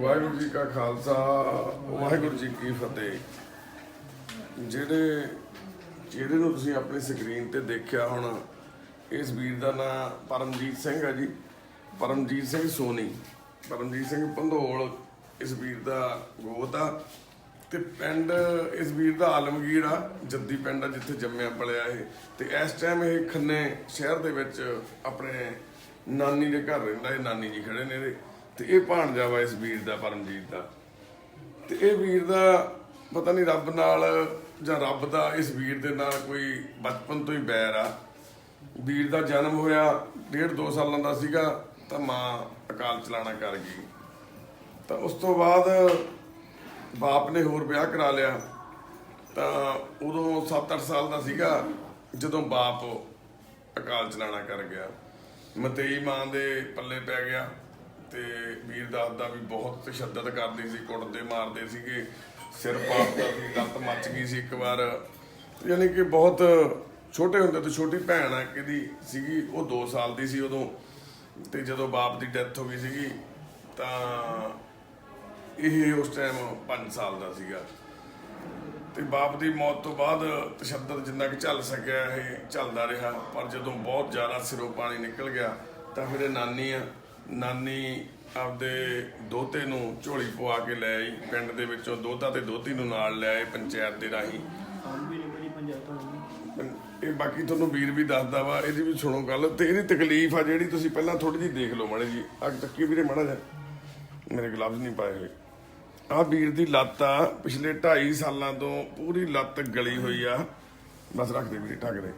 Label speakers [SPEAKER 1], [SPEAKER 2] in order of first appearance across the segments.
[SPEAKER 1] ਵਾਹਿਗੁਰੂ ਜੀ ਕਾ ਖਾਲਸਾ, ਵਾਹਿਗੁਰੂ ਜੀ ਕੀ ਫਤਿਹ। ਜਿਹੜੇ ਜਿਹੜੇ ਨੂੰ ਤੁਸੀਂ ਆਪਣੀ ਸਕਰੀਨ ਤੇ ਦੇਖਿਆ ਹੁਣ, ਇਸ ਵੀਰ ਦਾ ਨਾਮ ਪਰਮਜੀਤ ਸਿੰਘ ਹੈ ਜੀ। ਪਰਮਜੀਤ ਸਿੰਘ ਸੋਨੀ। ਪਰਮਜੀਤ ਸਿੰਘ ਪੰਧੋਲ ਇਸ ਵੀਰ ਦਾ ਗੋਤ ਆ। ਤੇ ਪਿੰਡ ਇਸ ਵੀਰ ਦਾ ਆਲਮਗੀਰ ਆ, ਜੱਦੀ ਪਿੰਡ ਆ ਜਿੱਥੇ ਜੰਮਿਆ ਪਲਿਆ ਇਹ। ਤੇ ਇਸ ਟਾਈਮ ਇਹ ਖੰਨੇ ਸ਼ਹਿਰ ਦੇ ਵਿੱਚ ਆਪਣੇ ਨਾਨੀ ਦੇ ਘਰ ਰਹਿੰਦਾ, ਇਹ ਨਾਨੀ ਜੀ ਖੜੇ ਨੇ ਇਹਦੇ। ਤੇ ਇਹ ਭਾਣਜਾ ਵਾ ਇਸ ਵੀਰ ਦਾ, ਪਰਮਜੀਤ ਦਾ। ਤੇ ਇਹ ਵੀਰ ਦਾ ਪਤਾ ਨਹੀਂ ਰੱਬ ਨਾਲ ਜਾਂ ਰੱਬ ਦਾ ਇਸ ਵੀਰ ਦੇ ਨਾਲ ਕੋਈ ਬਚਪਨ ਤੋਂ ਹੀ ਬੈਰ ਆ। ਵੀਰ ਦਾ ਜਨਮ ਹੋਇਆ ਡੇਢ ਦੋ ਸਾਲਾਂ ਦਾ ਸੀਗਾ, ਤਾਂ ਮਾਂ ਅਕਾਲ ਚਲਾਣਾ ਕਰ ਗਈ। ਤਾਂ ਉਸ ਤੋਂ ਬਾਅਦ ਬਾਪ ਨੇ ਹੋਰ ਵਿਆਹ ਕਰਾ ਲਿਆ। ਤਾਂ ਉਦੋਂ 7-8 ਸਾਲ ਦਾ ਸੀਗਾ, ਜਦੋਂ ਬਾਪ ਅਕਾਲ ਚਲਾਣਾ ਕਰ ਗਿਆ। ਮਤੇਈ ਮਾਂ ਦੇ ਪੱਲੇ ਪੈ ਗਿਆ। ਤੇ ਵੀਰ ਦੱਸਦਾ ਵੀ ਬਹੁਤ ਤਸ਼ੱਦਦ ਕਰਦੇ ਸੀ, ਕੁੱਟਦੇ ਮਾਰਦੇ ਸੀਗੇ। ਸਿਰ ਪਾੜਦਾ ਸੀ ਲੱਤ ਮੱਚ ਗਈ ਸੀ ਇੱਕ ਵਾਰ। ਯਾਨੀ ਕਿ ਬਹੁਤ ਛੋਟੇ ਹੁੰਦੇ ਤੋਂ ਛੋਟੀ ਭੈਣ ਆ ਕਿਹਦੀ ਸੀਗੀ, ਉਹ 2 ਸਾਲ ਦੀ ਸੀ ਉਦੋਂ। ਤੇ ਜਦੋਂ ਬਾਪ ਦੀ ਡੈਥ ਹੋ ਗਈ ਸੀਗੀ, ਤਾਂ ਇਹ ਉਸ ਟਾਈਮ 5 ਸਾਲ ਦਾ ਸੀਗਾ। ਤੇ ਬਾਪ ਦੀ ਮੌਤ ਤੋਂ ਬਾਅਦ ਤਸ਼ੱਦਦ ਜਿੰਨਾ ਕਿ ਚੱਲ ਸਕਿਆ, ਇਹ ਚੱਲਦਾ ਰਿਹਾ। ਪਰ ਜਦੋਂ ਬਹੁਤ ਜ਼ਿਆਦਾ ਸਿਰੋਂ ਪਾਣੀ ਨਿਕਲ ਗਿਆ, ਤਾਂ ਫਿਰ ਇਹ ਨਾਨੀ ਆ ਨਾਨੀ ਆਪਦੇ ਦੋਤੇ ਨੂੰ ਝੋਲੀ ਪਵਾ ਕੇ ਲੈ ਆਈ ਪਿੰਡ ਦੇ ਵਿੱਚੋਂ ਦੋਤਾ ਤੇ ਦੋਤੀ ਨੂੰ ਨਾਲ ਲੈ ਆਏ ਪੰਚਾਇਤ ਦੇ ਰਾਹੀਂ। ਇਹ ਬਾਕੀ ਤੁਹਾਨੂੰ ਵੀਰ ਵੀ ਦੱਸਦਾ ਵਾ ਇਹਦੀ ਵੀ ਸੁਣੋ ਗੱਲ ਤੇ ਇਹਦੀ ਤਕਲੀਫ ਆ ਜਿਹੜੀ ਤੁਸੀਂ ਪਹਿਲਾਂ ਥੋੜੀ ਜਿਹੀ ਦੇਖ ਲਓ ਮਾੜੇ ਜੀ। ਅੱਗ ਤੱਕੀ ਵੀਰੇ ਮਾੜਾ ਜਾ ਮੇਰੇ ਗਲਵਜ਼ ਨਹੀਂ ਪਾਏ ਹੋਏ। ਆਹ ਵੀਰ ਦੀ ਲੱਤ ਆ ਪਿਛਲੇ 2.5 ਸਾਲਾਂ ਤੋਂ ਪੂਰੀ ਲੱਤ ਗਲੀ ਹੋਈ ਆ। ਬਸ ਰੱਖ ਦੇ ਵੀਰੇ ਦੇ।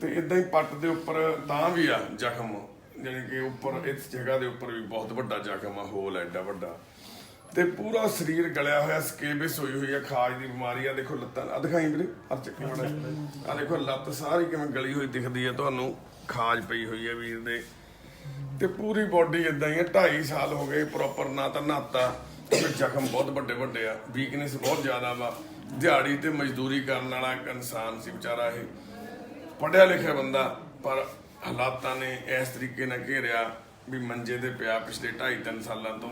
[SPEAKER 1] ਤੇ ਇਦਾਂ ਹੀ ਪੱਟ ਦੇ ਉੱਪਰ ਤਾਂ ਵੀ ਆ ਜ਼ਖਮ। ਜਾਣੀ ਕਿ ਉੱਪਰ, ਇਸ ਜਗ੍ਹਾ ਦੇ ਉੱਪਰ ਵੀ ਬਹੁਤ ਵੱਡਾ ਜ਼ਖਮ ਆ, ਹੋਲ ਐਡਾ ਵੱਡਾ। ਤੇ ਪੂਰਾ ਸਰੀਰ ਗਲਿਆ ਹੋਇਆ, ਸਕੇਬਿਸ ਹੋਈ ਹੋਈ ਆ, ਖਾਜ ਦੀ ਬਿਮਾਰੀ ਆ, ਦੇਖੋ ਲੱਤਾਂ ਆ ਦਿਖਾਈ ਵੀਰੇ ਆ ਚੱਕੀ ਮੜਾ ਆ ਦੇਖੋ ਲੱਤ ਸਾਰੀ ਕਿਵੇਂ ਗਲੀ ਹੋਈ ਦਿਖਦੀ ਆ, ਤੁਹਾਨੂੰ ਖਾਜ ਪਈ ਹੋਈ ਆ ਵੀਰ ਦੇ। ਤੇ ਪੂਰੀ ਬਾਡੀ ਇਦਾਂ ਹੀ ਆ 2.5 ਸਾਲ ਹੋ ਗਏ ਪ੍ਰੋਪਰ ਨਾ ਤਾਂ ਨਹਾਤਾ ਤੇ ਜ਼ਖਮ ਬਹੁਤ ਵੱਡੇ ਵੱਡੇ ਆ ਵੀਕਨੈਸ ਬਹੁਤ ਜ਼ਿਆਦਾ ਵਾ। ਦਿਹਾੜੀ ਤੇ ਮਜ਼ਦੂਰੀ ਕਰਨ ਵਾਲਾ ਇਨਸਾਨ ਸੀ ਵਿਚਾਰਾ ਇਹ। ਪੜਿਆ ਲਿਖਿਆ ਬੰਦਾ, ਪਰ ਹਾਲਾਤਾਂ ਨੇ ਇਸ ਤਰੀਕੇ ਨਾਲ ਘੇਰਿਆ ਵੀ ਮੰਜੇ ਤੇ ਪਿਆ ਪਿਛਲੇ 2.5 3 ਸਾਲਾਂ ਤੋਂ।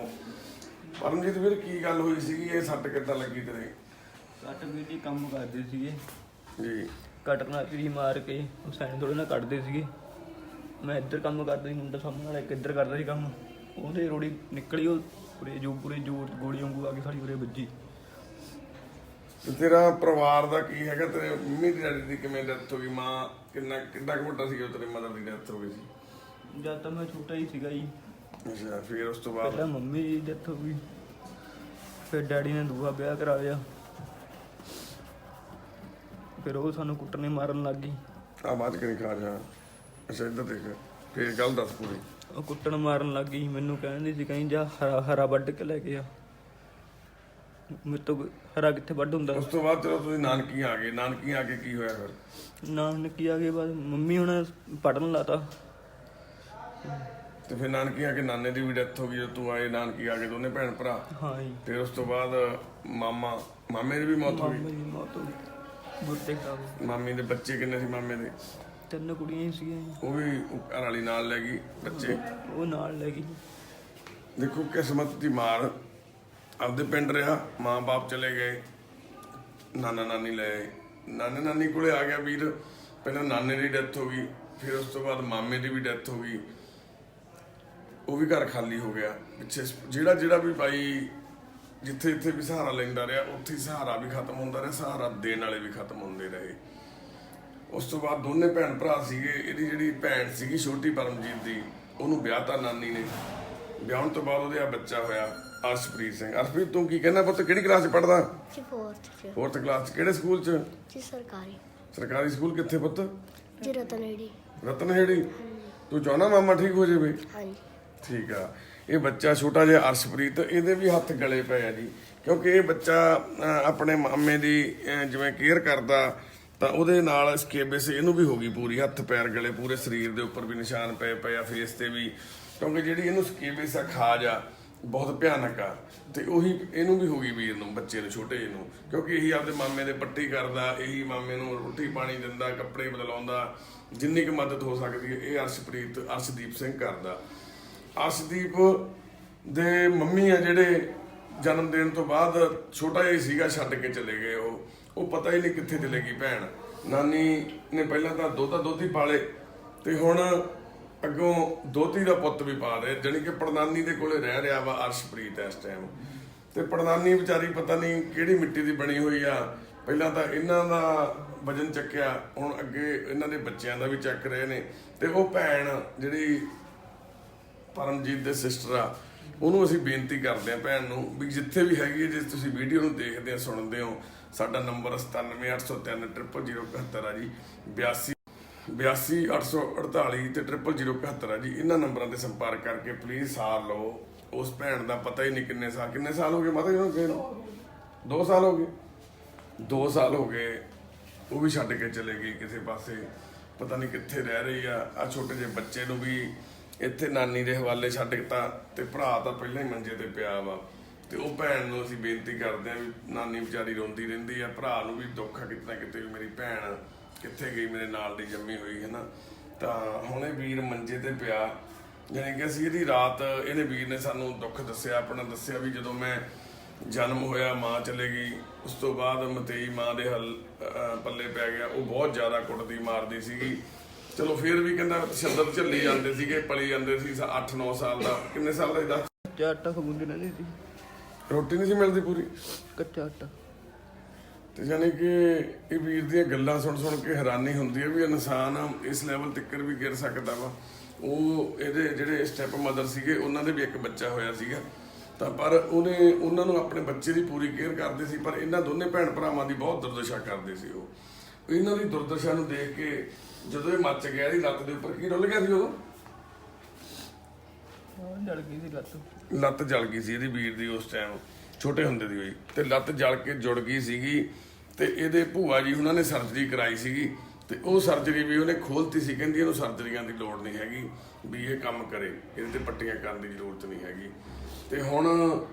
[SPEAKER 1] ਪਰਮਜੀਤ ਵੀਰ ਕੀ ਗੱਲ ਹੋਈ ਸੀਗੀ? ਇਹ ਸੱਟ ਕਿੱਦਾਂ ਲੱਗੀ ਤੇਰੇ?
[SPEAKER 2] ਕੱਟ ਵੀ ਦੀ ਕੰਮ ਕਰਦੇ ਸੀਗੇ।
[SPEAKER 1] ਜੀ।
[SPEAKER 2] ਕਟਣਾ ਪੀੜੀ ਮਾਰ ਕੇ ਉਹ ਸੈਨ ਥੋੜੇ ਨਾਲ ਕੱਢਦੇ ਸੀਗੇ। ਮੈਂ ਇੱਧਰ ਕੰਮ ਕਰਦਾ ਸੀ ਮੁੰਡਾ ਸਾਹਮਣੇ ਵਾਲਾ ਇੱਕ ਇੱਧਰ ਕਰਦਾ ਸੀ ਕੰਮ। ਉਹਦੇ ਰੋੜੀ ਨਿਕਲੀ ਉਹ ਪੂਰੇ ਜੋ ਪੂਰੇ ਜੋਰ ਗੋਲੀ ਵਾਂਗੂ ਆ ਕੇ ਸਾਡੀ ਉਰੇ ਵੱਜੀ।
[SPEAKER 1] ਤੇ ਤੇਰਾ ਪਰਿਵਾਰ ਦਾ ਕੀ ਹੈਗਾ? ਤੇਰੇ ਮੰਮੀ ਦੀ ਡੈਡੀ ਦੀ ਕਿਵੇਂ ਡੈਥ ਹੋ ਗਈ? ਮਾਂ ਕਿੰਨਾ ਕਿੰਨਾ ਕੁ ਵੱਡਾ ਸੀ ਉਹ ਤੇਰੇ ਮਦਰ ਦੀ ਡੈਥ ਹੋ ਗਈ ਸੀ?
[SPEAKER 2] ਜਦ ਤਾਂ ਮੈਂ ਛੋਟਾ ਹੀ ਸੀਗਾ ਜੀ।
[SPEAKER 1] ਅੱਛਾ ਫਿਰ ਉਸ ਤੋਂ ਬਾਅਦ?
[SPEAKER 2] ਪਹਿਲਾਂ ਮੰਮੀ ਦੀ ਡੈਥ ਹੋ ਗਈ। ਫਿਰ ਡੈਡੀ ਨੇ ਦੂਆ ਵਿਆਹ ਕਰਾ ਲਿਆ। ਫਿਰ ਉਹ ਸਾਨੂੰ ਕੁੱਟਣੇ ਮਾਰਨ ਲੱਗ ਗਈ।
[SPEAKER 1] ਆ ਬਾਤ ਕਰੀ ਖਾ ਜਾ ਅੱਛਾ ਇੱਧਰ ਦੇਖ। ਫਿਰ ਗੱਲ ਦੱਸ ਪੂਰੀ।
[SPEAKER 2] ਉਹ ਕੁੱਟਣ ਮਾਰਨ ਲੱਗ ਗਈ। ਮੈਨੂੰ ਕਹਿੰਦੀ ਸੀ ਕਹੀਂ ਜਾ ਹਰਾ ਹਰਾ ਵੱਢ ਕੇ ਲੈ ਕੇ ਆ। ਮੇਰੇ ਤੋਂ ਹਰਾ ਕਿੱਥੇ ਵੱਢ ਹੁੰਦਾ?
[SPEAKER 1] ਉਸ ਤੋਂ ਬਾਅਦ ਚਲੋ ਤੁਸੀਂ ਨਾਨਕੀ ਆ ਗਏ। ਨਾਨਕੀ ਆ ਕੇ ਕੀ ਹੋਇਆ ਫਿਰ?
[SPEAKER 2] ਨਾਨਕੀ ਆ ਗਏ ਬਾਅਦ ਮੰਮੀ ਹੁਣ ਪੜਨ ਲਾਤਾ।
[SPEAKER 1] ਤੇ ਫਿਰ ਨਾਨਕੀ ਆ ਕੇ ਨਾਨੇ ਦੀ ਵੀ ਡੈਥ ਹੋ ਗਈ। ਜਦੋਂ ਤੂੰ ਆਏ ਨਾਨਕੀ ਆ ਕੇ ਦੋਨੇ ਭੈਣ ਭਰਾ।
[SPEAKER 2] ਹਾਂ ਜੀ।
[SPEAKER 1] ਫਿਰ ਉਸ ਤੋਂ ਬਾਅਦ ਮਾਮਾ ਮਾਮੇ ਦੀ ਵੀ ਮੌਤ ਹੋ
[SPEAKER 2] ਮਾਮਾ
[SPEAKER 1] ਗਈ
[SPEAKER 2] ਦੀ ਮੌਤ ਹੋ ਗਈ। ਬੁੱਤੇ ਸਾਹਿਬ
[SPEAKER 1] ਮਾਮੀ ਦੇ ਬੱਚੇ ਕਿੰਨੇ ਸੀ ਮਾਮੇ ਦੇ?
[SPEAKER 2] ਤਿੰਨ ਕੁੜੀਆਂ ਹੀ ਸੀਗੀਆਂ ਜੀ।
[SPEAKER 1] ਉਹ ਵੀ ਘਰ ਵਾਲੀ ਨਾਲ ਲੈ ਗਈ ਬੱਚੇ?
[SPEAKER 2] ਉਹ ਨਾਲ ਲੈ ਗਈ
[SPEAKER 1] ਦੇਖੋ ਕਿਸਮਤ ਦੀ ਮਾਰ ਆਪਦੇ ਪਿੰਡ ਰਿਹਾ, ਮਾਂ-ਬਾਪ ਚਲੇ ਗਏ ਨਾਨਾ ਨਾਨੀ ਲੈ ਆਏ। ਨਾਨੇ ਨਾਨੀ ਕੋਲੇ ਆ ਗਿਆ ਵੀਰ, ਪਹਿਲਾਂ ਨਾਨੇ ਦੀ ਡੈਥ ਹੋ ਗਈ, ਫਿਰ ਉਸ ਤੋਂ ਬਾਅਦ ਮਾਮੇ ਦੀ ਵੀ ਡੈਥ ਹੋ ਗਈ। ਉਹ ਵੀ ਘਰ ਖਾਲੀ ਹੋ ਗਿਆ। ਪਿੱਛੇ ਜਿਹੜਾ ਜਿਹੜਾ ਵੀ ਭਾਈ ਜਿੱਥੇ ਜਿੱਥੇ ਵੀ ਸਹਾਰਾ ਲੈਂਦਾ ਰਿਹਾ, ਉੱਥੇ ਸਹਾਰਾ ਵੀ ਖਤਮ ਹੁੰਦਾ ਰਿਹਾ, ਸਹਾਰਾ ਦੇਣ ਵਾਲੇ ਵੀ ਖਤਮ ਹੁੰਦੇ ਰਹੇ। ਉਸ ਤੋਂ ਬਾਅਦ ਦੋਨੇ ਭੈਣ ਭਰਾ ਸੀਗੇ, ਇਹਦੀ ਜਿਹੜੀ ਭੈਣ ਸੀਗੀ ਛੋਟੀ ਪਰਮਜੀਤ ਦੀ, ਉਹਨੂੰ ਵਿਆਹਤਾ ਨਾਨੀ ਨੇ। ਵਿਆਹਣ ਤੋਂ ਬਾਅਦ ਉਹਦੇ ਆ ਬੱਚਾ ਹੋਇਆ। ਅਰਸ਼ਪ੍ਰੀਤ ਸਿੰਘ। ਅਰਸ਼ਪ੍ਰੀਤ ਤੂੰ ਕੀ ਕਹਿੰਦਾ ਪੁੱਤ? ਕਿਹੜੀ ਕਲਾਸ 'ਚ ਪੜਦਾ
[SPEAKER 3] ਜੀ ਫੋਰਥ ਚ।
[SPEAKER 1] 4th ਕਲਾਸ 'ਚ। ਕਿਹੜੇ ਸਕੂਲ 'ਚ?
[SPEAKER 3] ਜੀ ਸਰਕਾਰੀ।
[SPEAKER 1] ਸਰਕਾਰੀ ਸਕੂਲ ਕਿੱਥੇ ਪੁੱਤ?
[SPEAKER 3] ਜੀ ਰਤਨੇੜੀ
[SPEAKER 1] ਰਤਨਹੇੜੀ? ਤੂੰ ਚਾਹਣਾ ਮਾਮਾ ਠੀਕ ਹੋ ਜਾਵੇ?
[SPEAKER 3] ਹਾਂਜੀ।
[SPEAKER 1] ਠੀਕ ਆ। ਇਹ ਬੱਚਾ ਛੋਟਾ ਜਿਹਾ ਅਰਸ਼ਪ੍ਰੀਤ ਇਹਦੇ ਵੀ ਹੱਥ ਗਲੇ ਪਏ ਆ ਜੀ। ਕਿਉਂਕਿ ਇਹ ਬੱਚਾ ਅਹ, ਆਪਣੇ ਮਾਮੇ ਦੀ ਅਹ, ਜਿਵੇਂ ਕੇਅਰ ਕਰਦਾ ਤਾਂ ਉਹਦੇ ਨਾਲ ਸਕੇਬਿਸ ਇਹਨੂੰ ਵੀ ਹੋ ਗਈ ਪੂਰੀ। ਹੱਥ ਪੈਰ ਗਲੇ ਪੂਰੇ ਸਰੀਰ ਦੇ ਉੱਪਰ ਵੀ ਨਿਸ਼ਾਨ ਪਏ ਪਏ ਆ ਫੇਸ ਤੇ ਵੀ। ਕਿਉਂਕਿ ਜਿਹੜੀ ਇਹਨੂੰ ਸਕੇਬਿਸ ਆ ਖਾਜ ਆ ਬਹੁਤ ਭਿਆਨਕ ਆ। ਤੇ ਉਹੀ ਇਹਨੂੰ ਵੀ ਹੋ ਗਈ ਵੀਰ ਨੂੰ, ਬੱਚੇ ਨੂੰ, ਛੋਟੇ ਜਿਹੇ ਨੂੰ। ਕਿਉਂਕਿ ਇਹੀ ਆਪਦੇ ਮਾਮੇ ਦੇ ਪੱਟੀ ਕਰਦਾ, ਇਹੀ ਮਾਮੇ ਨੂੰ ਰੋਟੀ ਪਾਣੀ ਦਿੰਦਾ, ਕੱਪੜੇ ਬਦਲਾਉਂਦਾ, ਜਿੰਨੀ ਕੁ ਮਦਦ ਹੋ ਸਕਦੀ ਹੈ, ਇਹ ਅਰਸ਼ਪ੍ਰੀਤ, ਅਰਸ਼ਦੀਪ ਸਿੰਘ ਕਰਦਾ। ਅਰਸ਼ਦੀਪ ਦੇ ਮੰਮੀ ਆ ਜਿਹੜੇ ਜਨਮ ਦੇਣ ਤੋਂ ਬਾਅਦ ਛੋਟਾ ਜਿਹਾ ਸੀਗਾ, ਛੱਡ ਕੇ ਚਲੇ ਗਏ ਉਹ। ਉਹ ਪਤਾ ਹੀ ਨਹੀਂ ਕਿੱਥੇ ਚਲੇ ਗਈ ਭੈਣ। ਨਾਨੀ ਨੇ ਪਹਿਲਾਂ ਤਾਂ ਦੋਤਾ ਦੋਤੀ ਪਾਲੇ। ਤੇ ਹੁਣ ਅੱਗੋਂ ਦੋਤੀ ਦਾ ਪੁੱਤ ਵੀ ਪਾ ਰਹੇ ਜਾਣੀ ਕਿ ਪੜਨਾਨੀ ਦੇ ਕੋਲੇ ਰਹਿ ਰਿਹਾ ਵਾ ਅਰਸ਼ਪ੍ਰੀਤ ਇਸ ਟਾਈਮ ਤੇ ਪੜਨਾਨੀ ਵਿਚਾਰੀ ਪਤਾ ਨਹੀਂ ਕਿਹੜੀ ਮਿੱਟੀ ਦੀ ਬਣੀ ਹੋਈ ਆ। ਪਹਿਲਾਂ ਤਾਂ ਇਹਨਾਂ ਦਾ ਵਜਨ ਚੱਕਿਆ, ਹੁਣ ਅੱਗੇ ਇਹਨਾਂ ਦੇ ਬੱਚਿਆਂ ਦਾ ਵੀ ਚੱਕ ਰਹੇ ਨੇ। ਤੇ ਉਹ ਭੈਣ ਜਿਹੜੀ ਪਰਮਜੀਤ ਦੇ ਸਿਸਟਰ ਆ, ਉਹਨੂੰ ਅਸੀਂ ਬੇਨਤੀ ਕਰਦੇ ਆ ਭੈਣ ਨੂੰ ਵੀ ਜਿੱਥੇ ਵੀ ਹੈਗੀ ਹੈ ਜੇ ਤੁਸੀਂ ਵੀਡੀਓ ਨੂੰ ਦੇਖਦੇ ਆ, ਸੁਣਦੇ ਹੋ, ਸਾਡਾ ਨੰਬਰ 9780300071 ਆ ਜੀ 82 82848 ਤੇ 00071 ਆ ਜੀ। ਇਹਨਾਂ ਨੰਬਰਾਂ ਤੇ ਸੰਪਰਕ ਕਰਕੇ ਪਲੀਜ਼ ਸਾਰ ਲਓ। ਉਸ ਭੈਣ ਦਾ ਪਤਾ ਹੀ ਨਹੀਂ ਕਿੰਨੇ ਸਾਲ ਕਿੰਨੇ ਸਾਲ ਹੋ ਗਏ ਮਾਤਾ ਜੀ ਨੂੰ ਗਏ ਨੂੰ? ਦੋ ਸਾਲ ਹੋ ਗਏ? 2 ਸਾਲ ਹੋ ਗਏ। ਉਹ ਵੀ ਛੱਡ ਕੇ ਚਲੇ ਗਈ ਕਿਸੇ ਪਾਸੇ। ਪਤਾ ਨਹੀਂ ਕਿੱਥੇ ਰਹਿ ਰਹੀ ਆ। ਆ ਛੋਟੇ ਜਿਹੇ ਬੱਚੇ ਨੂੰ ਵੀ ਇੱਥੇ ਨਾਨੀ ਦੇ ਹਵਾਲੇ ਛੱਡ ਦਿੱਤਾ ਤੇ ਭਰਾ ਤਾਂ ਪਹਿਲਾਂ ਹੀ ਮੰਜੇ ਤੇ ਪਿਆ ਵਾ। ਤੇ ਉਹ ਭੈਣ ਨੂੰ ਅਸੀਂ ਬੇਨਤੀ ਕਰਦੇ ਆ ਵੀ ਨਾਨੀ ਵਿਚਾਰੀ ਰੋਂਦੀ ਰਹਿੰਦੀ ਆ। ਭਰਾ ਨੂੰ ਵੀ ਦੁੱਖ ਆ ਕਿਤੇ ਨਾ ਕਿਤੇ ਵੀ ਮੇਰੀ ਭੈਣ ਕਿੱਥੇ ਗਈ ਮੇਰੇ ਨਾਲ ਦੀ ਜੰਮੀ ਹੋਈ ਹੈ ਨਾ ਤਾਂ ਹੁਣ ਵੀਰ ਮੰਜੇ ਤੇ ਪਿਆ। ਯਾਨੀ ਕਿ ਅਸੀਂ ਇਹਦੀ ਰਾਤ ਇਹਨੇ ਵੀਰ ਨੇ ਸਾਨੂੰ ਦੁੱਖ ਦੱਸਿਆ ਆਪਣਾ ਦੱਸਿਆ ਵੀ ਜਦੋਂ ਮੈਂ ਜਨਮ ਹੋਇਆ ਮਾਂ ਚਲੇ ਗਈ ਉਸ ਤੋਂ ਬਾਅਦ ਮਤੇਈ ਮਾਂ ਦੇ ਹਲ ਪੱਲੇ ਪੈ ਗਿਆ। ਉਹ ਬਹੁਤ ਜ਼ਿਆਦਾ ਕੁੱਟਦੀ ਮਾਰਦੀ ਸੀਗੀ। ਚਲੋ ਫਿਰ ਵੀ ਕਹਿੰਦਾ ਸ਼ਬਦ ਝੱਲੀ ਜਾਂਦੇ ਸੀਗੇ ਪਲੀ ਜਾਂਦੇ ਸੀ 8-9 ਸਾਲ ਦਾ। ਕਿੰਨੇ ਸਾਲ ਦਾ
[SPEAKER 2] ਕੱਚਾ ਆਟਾ ਖਬੂੰਦੇ ਰਹਿੰਦੇ ਸੀ?
[SPEAKER 1] ਰੋਟੀ ਨਹੀਂ ਸੀ ਮਿਲਦੀ ਪੂਰੀ?
[SPEAKER 2] ਕੱਚਾ ਆਟਾ।
[SPEAKER 1] ਤੇ ਯਾਨੀ ਕਿ ਇਹ ਵੀਰ ਦੀਆਂ ਗੱਲਾਂ ਸੁਣ ਸੁਣ ਕੇ ਹੈਰਾਨੀ ਹੁੰਦੀ ਹੈ ਵੀ ਇਨਸਾਨ ਇਸ ਲੈਵਲ ਤੱਕ ਵੀ ਗਿਰ ਸਕਦਾ ਵਾ। ਉਹ ਇਹਦੇ ਜਿਹੜੇ ਸਟੈਪ ਮਦਰ ਸੀਗੇ ਉਹਨਾਂ ਦੇ ਵੀ ਇੱਕ ਬੱਚਾ ਹੋਇਆ ਸੀਗਾ। ਤਾਂ ਪਰ ਉਹਨੇ ਉਹਨਾਂ ਨੂੰ ਆਪਣੇ ਬੱਚੇ ਦੀ ਪੂਰੀ ਕੇਅਰ ਕਰਦੇ ਸੀ ਪਰ ਇਹਨਾਂ ਦੋਨੇ ਭੈਣ ਭਰਾਵਾਂ ਦੀ ਬਹੁਤ ਦੁਰਦਸ਼ਾ ਕਰਦੇ ਸੀ ਉਹ। ਇਹਨਾਂ ਦੀ ਦੁਰਦਸ਼ਾ ਨੂੰ ਦੇਖ ਕੇ ਜਦੋਂ ਇਹ ਮੱਚ ਗਿਆ ਇਹਦੀ ਲੱਤ ਦੇ ਉੱਪਰ ਕੀ ਰੁੱਲ ਗਿਆ ਸੀ ਉਦੋਂ?
[SPEAKER 2] ਉਹ ਜਲ ਗਈ ਸੀ ਲੱਤ।
[SPEAKER 1] ਲੱਤ ਜਲ ਗਈ ਸੀ ਇਹਦੀ ਵੀਰ ਦੀ ਉਸ ਟਾਈਮ ਛੋਟੇ ਹੁੰਦੇ ਦੀ ਹੋਈ। ਤੇ ਲੱਤ ਜਲ ਕੇ ਜੁੜ ਗਈ ਸੀਗੀ ਤੇ ਇਹਦੇ ਭੂਆ ਜੀ ਉਹਨਾਂ ਨੇ ਸਰਜਰੀ ਕਰਾਈ ਸੀਗੀ ਤੇ ਉਹ ਸਰਜਰੀ ਵੀ ਉਹਨੇ ਖੋਲਤੀ ਸੀ, ਕਹਿੰਦੀ ਇਹਨੂੰ ਸਰਜਰੀਆਂ ਦੀ ਲੋੜ ਨਹੀਂ ਹੈਗੀ ਵੀ ਇਹ ਕੰਮ ਕਰੇ, ਇਹਦੇ ਤੇ ਪੱਟੀਆਂ ਕਰਨ ਦੀ ਜ਼ਰੂਰਤ ਨਹੀਂ ਹੈਗੀ। ਤੇ ਹੁਣ